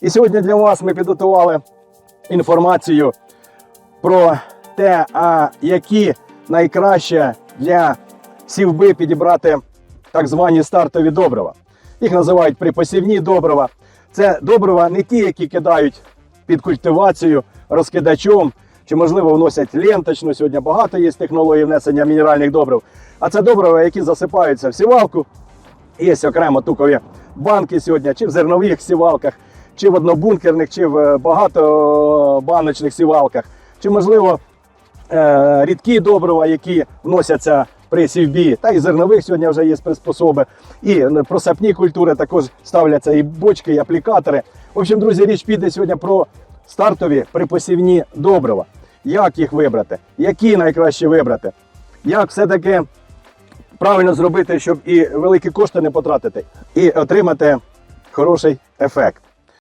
І сьогодні для вас ми підготували інформацію про те, а які найкраще для сівби підібрати так звані стартові добрива. Їх називають припосівні добрива. Це добрива не ті, які кидають під культивацію розкидачом, чи, можливо, вносять ленточну. Сьогодні багато є технологій внесення мінеральних добрив. А це добрива, які засипаються в сівалку. Є окремо тукові банки сьогодні, чи в зернових сівалках, чи в однобункерних, чи в е, багатобаночних сівалках, чи, можливо, е, рідкі добрива, які вносяться при сівбі, та і зернових сьогодні вже є приспособи. І просапні культури також ставляться і бочки, і аплікатори. В общем, друзі, річ піде сьогодні про стартові припосівні добрива. Як їх вибрати? Які найкраще вибрати? Як все-таки правильно зробити, щоб і великі кошти не потратити, і отримати хороший ефект.